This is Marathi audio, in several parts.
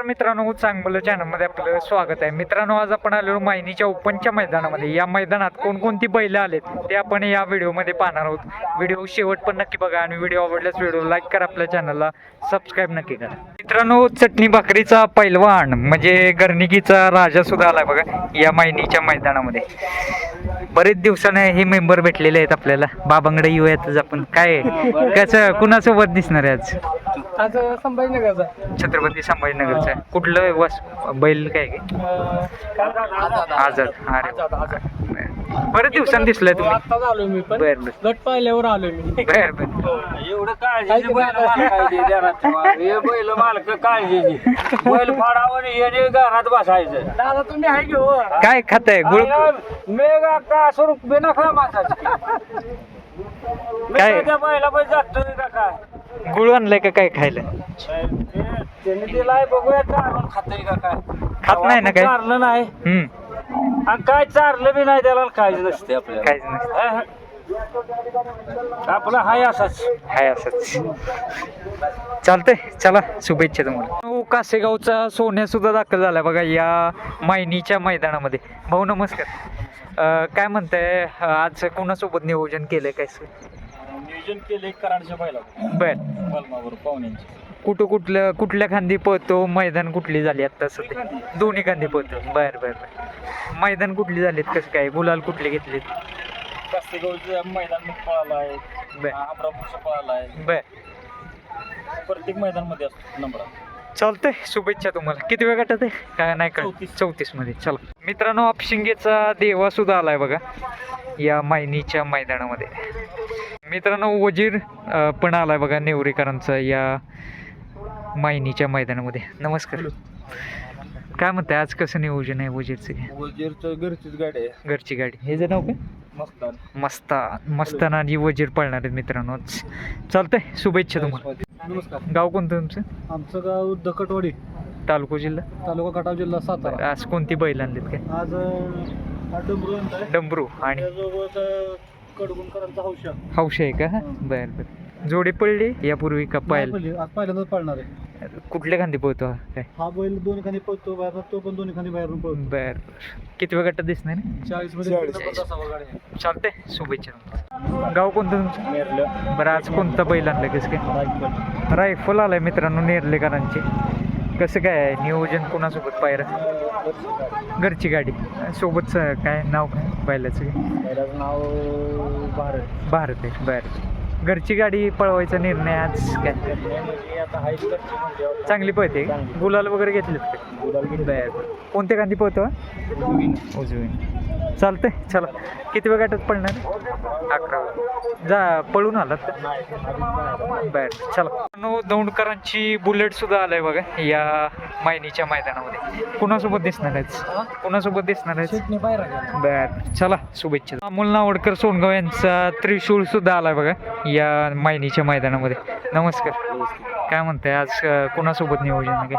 नमस्कार मित्रांनो चांगलं चॅनलमध्ये आपलं स्वागत आहे. मित्रांनो आज आपण आलेलो मायनीच्या ओपनच्या मैदानामध्ये. या मैदानात कोणकोणती बैलं आलेत ते आपण या व्हिडिओमध्ये पाहणार आहोत. व्हिडिओ शेवट पण नक्की बघा आणि व्हिडिओ आवडल्यास व्हिडिओ लाईक करा आपल्या चॅनलला सबस्क्राईब नक्की करा. मित्रांनो चटणी भाकरीचा पैलवान म्हणजे गर्निकीचा राजा सुद्धा आलाय बघा या मायनीच्या मैदानामध्ये. बरेच दिवसाने हे मेंबर भेटलेले आहेत आपल्याला. बाबांकडे येऊयातच आपण. काय? कसं कुणासोबत दिसणार आहे आज? आज संभाजीनगरचा. छत्रपती संभाजीनगरचं. आहे. कुठलं वस बैल काय? आझाद. अरे बरं. बरेच दिवसांनी दिसलंय तुम्ही. आलोय मी पण. बर बर. गट पाहिल्यावर आलोय मी. बर बर. एवढं काळजीची बैल हे मालक काळजीची बैल फाडावं आणि येणे घरात बसायचं. दादा तुम्ही आहे की हो? काय खाताय? गुळ मेगा का स्वरूप बिना खा मासाची. काय? त्या बैला पण जातोय का काय? गुळ आणलंय का काय खायला? त्यांनी दिलाय बघूया चारून खातोय का काय. खात नाही ना काय? चारलं नाही. हम्म. आणि काय चारलं बी नाही त्याला काहीच नसते आपल्याला. काहीच नसतं अह. आपला हाय असाच. हाय असंच. चालतंय चला शुभेच्छा तुम्हाला. भाऊ कासेगावचा सोन्या सुद्धा दाखल झालाय बघा या मायनीच्या मैदानामध्ये. भाऊ नमस्कार. अं, काय म्हणताय आज कोणासोबत नियोजन केलंय काय सर? नियोजन केले कराडच्या बैला बर. बलमावर पाहुण्यांची. कुठं कुठलं कुठल्या खांदी पळतो मैदान कुठली झाली आता सध्या? दोन्ही खांदी पळतो. बर बर बर. मैदान कुठली झालीत कसं काय? गुलाल कुठले घेतलेत? कास्तेगावचं मैदान पळाला आहे. बर. अमरापूरचं पळाला आहे. बर. प्रत्येक मैदानमध्ये असतो नंबर. चालतंय शुभेच्छा तुम्हाला. किती वेळ गटात आहे? काय नाही कळत चौतीस. चौतीसमध्ये. चला. मित्रांनो अपशिंगेचा देवा सुद्धा आलाय बघा. या मायनीच्या मैदानामध्ये. मित्रांनो वजीर अं, पण आलाय बघा नेवरेकरांचा या मायनीच्या मैदानामध्ये. नमस्कार. काय म्हणताय आज कसं नियोजन आहे वजीरचं? काय? वजीरचं घरचीच गाडी आहे. घरची गाडी. हे जे नाव काय? मस्तान. मस्ता मस्ताना आणि वजीर पळणार आहेत मित्रांनो. चालतंय शुभेच्छा तुम्हाला. नमस्कार. गाव कोणतं तुमचं? आमचं गाव दकटवाडी तालुका जिल्हा? तालुका खटाव जिल्हा सातारा. आज कोणती बैल आणलीत काय? आज अं, हा डमरू आणि? त्यासोबत अं, कडगुणकरांचा हौशा. हौश आहे का? बर बर. जोडी पडली यापूर्वी का पायल नाही पहिली, आज पहिल्यांदाच पाळणार आहे. कुठल्या खांदी पोहतो हा? काय? हा बैल दोन्ही खाली पळतो बाहेर तो पण दोन्ही खाली बाहेरून पळतो. बर किती वेळ गटात दिसणार नाही चाळीसमध्ये गाडी. चालतंय शुभेच्छा. गाव कोणतं तुमचं? मेरलं बरं आज कोणता बैल आणलं कसं काय रायफल. आलाय मित्रांनो नेर्लेकरांची. कसं काय आहे? नियोजन कोणासोबत पायरं? घरची गाडी. सोबतच काय नाव काय? बैलाचं? काय पहिल्याचं नाव भारत. भारत आहे. बरं. घरची गाडी पळवायचा निर्णय आज काय चांगली पळते. गुलाल वगैरे गुलाल घेतला. बर कोणत्या गांधी पळतो उजवीन. चालतंय चला. किती वेळ गाठात पडणार अकरा. जा पळून आलात. बर चला. नो दौंडकरांची बुलेट सुद्धा आलाय बघा या मायनीच्या मैदानामध्ये. कुणासोबत दिसणार आहेत कुणासोबत दिसणार आहेत. बर चला शुभेच्छा. अमोल नावडकर सोनगाव यांचा त्रिशूळ सुद्धा आलाय बघा या मायनीच्या मैदानामध्ये. नमस्कार. काय म्हणताय आज कुणासोबत नियोजन काय.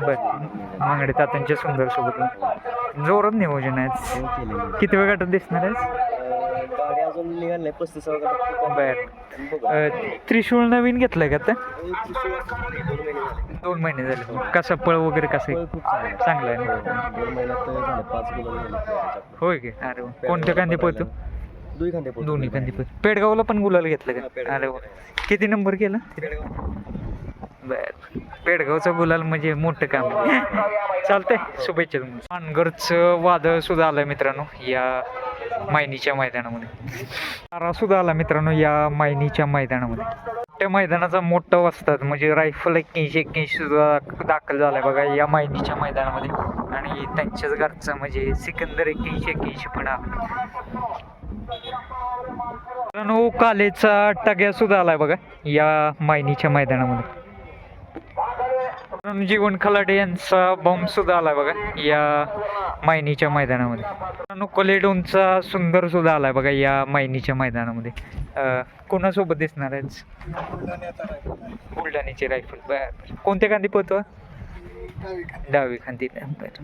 बरं. मांगडे तात्यांच्या सुंदर सोबत. जोरात नियोजन आहे. किती वेळ गाठात दिसणार आहे अजून निघाली नाही पस्तीस बर त्रिशूळ नवीन घेतलंय का आता? दोन महिने झाले. कसा पळ वगैरे कसं चांगला आहे. चांगलं आहे होय की? अरे कोणत्या कांदे पळतो? दोन्ही कांदे पळतो. पेडगावला पण गुलाल घेतलं का? अरे किती नंबर केला? बर. पेडगावचा गुलाल म्हणजे मोठं काम. चालतंय शुभेच्छा तुम्हाला. पानगरचं वादळ सुद्धा आलंय मित्रांनो या मायनीच्या मैदानामध्ये. तारा सुद्धा आला मित्रांनो या मायनीच्या मैदानामध्ये. त्या मैदानाचा मोठा वाचतात म्हणजे रायफल एक्क्याऐंशी एक्क्याऐंशी सुद्धा दाखल झालाय बघा या मायनीच्या मैदानामध्ये. आणि त्यांच्याच घरचं म्हणजे सिकंदर एक्क्याऐंशी एक्क्याऐंशी पण आला. मित्रांनो कालेचा टग्या सुद्धा आलाय बघा या मायनीच्या मैदानामध्ये. जीवन खलाडे यांचा बॉम्ब सुद्धा आलाय बघा या मायनीच्या मैदानामध्ये. कोलेडोनचा सुंदर सुद्धा आलाय बघा या मायनीच्या मैदानामध्ये. कोणासोबत दिसणार आहे बुलढाण्याची रायफल बर. कोणत्या कांदी पोहतो डावी खांदी. बर.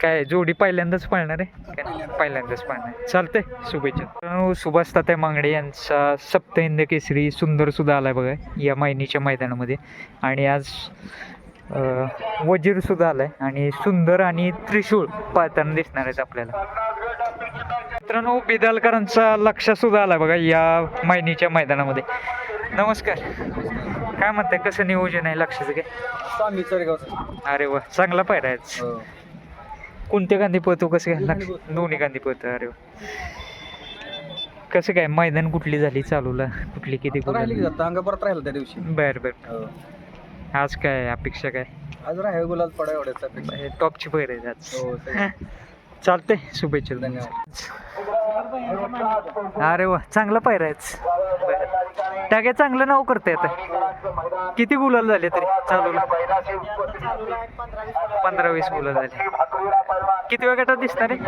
काय जोडी पहिल्यांदाच पळणार आहे? काय? पहिल्यांदाच पळणार आहे. चालतंय शुभेच्छा. सुभाष तात्या मांगडे यांचा सप्तहिंद केसरी सुंदर सुद्धा आलाय बघा या मैनीच्या मैदानामध्ये. आणि आज वजीर सुद्धा आलाय. आणि सुंदर आणि त्रिशूळ पाळताना दिसणार आहेत आपल्याला. मित्रांनो बिदालकरांचा लक्ष सुद्धा आलाय बघा या मैनीच्या मैदानामध्ये. नमस्कार. काय म्हणताय कसं नियोजन आहे लक्षाचं काय अरे वा चांगला पायरा आहे. कोणत्या गांधी पळतो कसं काय? लक्ष दोन्ही गांधी पळतो अरे वा. कसं काय? मैदान कुठली झाली? चालूला कुठली किती राहिली? जातं अंग परत राहिलं त्या दिवशी. बर बर. आज काय अपेक्षा काय? आज राहील गुलाल पडा एवढ्याचा हे टॉपची पैर आहे आज. हो. चालतंय शुभेच्छा अरे वा चांगला पायरा आहे टाक्या चांगलं नाव करते आता. किती गुलाल झाले तरी चालू पंधरा वीस गुलाल झाले. किती वेळ गटात दिसणार आहे?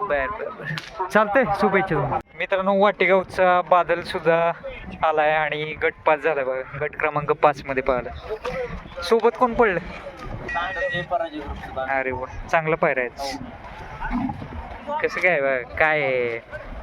बर बर बर. चालतंय शुभेच्छा मित्रांनो वाटेगावचा बादल सुद्धा आलाय आणि गट पाच झालाय बघा. गट क्रमांक पाच मध्ये पाहिला. सोबत कोण पडलं? अरे वा चांगलं पायरा आहे कसं काय बा, काय आहे?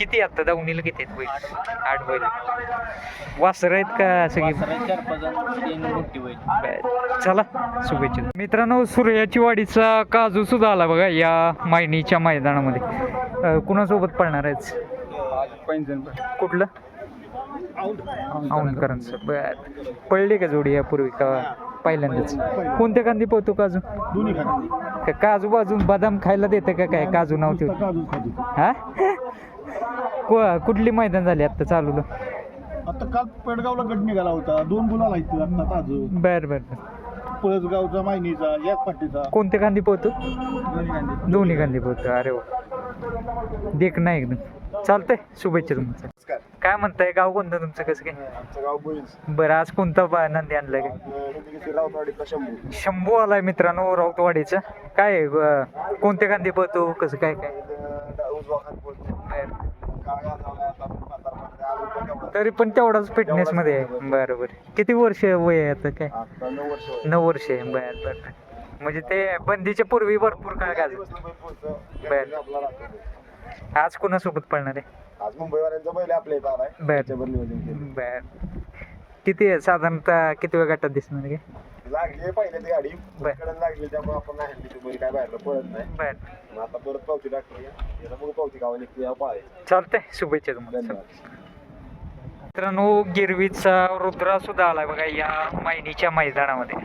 किती आता दावणीला किती आहेत बैल? आठ बैल. वासर आहेत का सगळी? बर. चला शुभेच्छा. मित्रांनो सूर्याची वाडीचा काजू सुद्धा आला बघा या मायनीच्या मैदानामध्ये. अं, कुणासोबत पळणार आहेत कुठलं? औंधकरांचं. बर. पडली का जोडी यापूर्वी का पहिल्यांदाच? कोणत्या कांदी पळतो काजू? दोन्ही खाली का काजू बाजू बदाम खायला देतं का काय? काजू नव्हते. हा? को- कुठली मैदान झाली आता चालूला? आता काल पेडगावला गट निघाला होता. दोन गुलाल आहेत आता ताजू बर बर बर. पळसगावचा मायनीचा याच पाटीचा कोणत्या कांदी पोहतो? दोन्ही गांधी पोहतो. अरे वा. देख नाही एकदम चालतंय. शुभेच्छा तुमचं नमस्कार. काय म्हणताय? गाव कोणतं तुमचं? कसं काय? आमचं गाव बोईस बरं आज कोणता बा- नंदी आणलाय काय? रावतवाडीचा शंभू? शंभू आलाय मित्रांनो राऊतवाडीचा काय आहे, अं, कोणत्या कांदी पोहतो? कसं काय काय? उजवा खात बोलतो बरं. तरी पण तेवढाच फिटनेस मध्ये आहे. बरं बरं. किती वर्ष वय आहे आता? काय? नऊ वर्ष आहे. बरं बरं म्हणजे ते बंदीच्या पूर्वी भरपूर काळ दिवसभर बोलतो. बर. आज कोणासोबत पळणार आहे? आज मुंबईवाल्यांचा बैल आपल्या इथं आलाय. बर. बर. किती आहे साधारणतः किती वेळ गटात दिसणार आहे? लागली पहिले ती गाडी. बर. कडे लागली त्यामुळे आपण नाही हल्ली ती बैल काय बाहेरला पळत नाही. बर. मग आता परत पावती टाकली याला मग पावती गावा निघते या पाळे चालतंय. शुभेच्छा तुम्हाला. धन्यवाद. मित्रांनो गिरवीचा रुद्रा सुद्धा आलाय बघा या मायनीच्या मैदानामध्ये.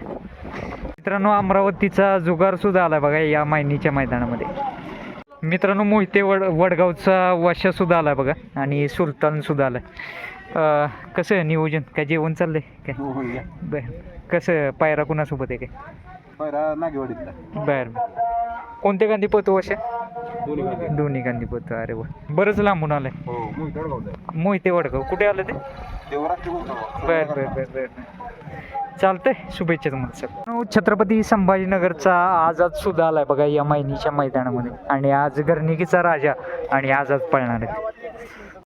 मित्रांनो अमरावतीचा जुगार सुद्धा आलाय बघा या मायनीच्या मैदानामध्ये. मित्रांनो मोहिते वड वडगावचा वाशा सुद्धा आलाय बघा आणि सुलतान सुद्धा आलाय. अं, कसं आहे नियोजन? काय जेवण चाललंय? काय? हो हो या. बर. कसं पायरा कुणासोबत आहे काय? पहिला नागेवाडीतला. बर कोणते गांधी पोहतो अशा? दोन्ही गांधी. पोहतो अरे वा. बरंच लांबून आलंय. हो मोहित वडगाव. कुठे आलं ते? बर बर बर बर. चालतंय. शुभेच्छा तुम्हाला सर छत्रपती संभाजीनगरचा आझाद सुद्धा आलाय बघा या मैनीच्या मैदानामध्ये. आणि आज गर्निकीचा राजा आणि आझाद पळणार आहे.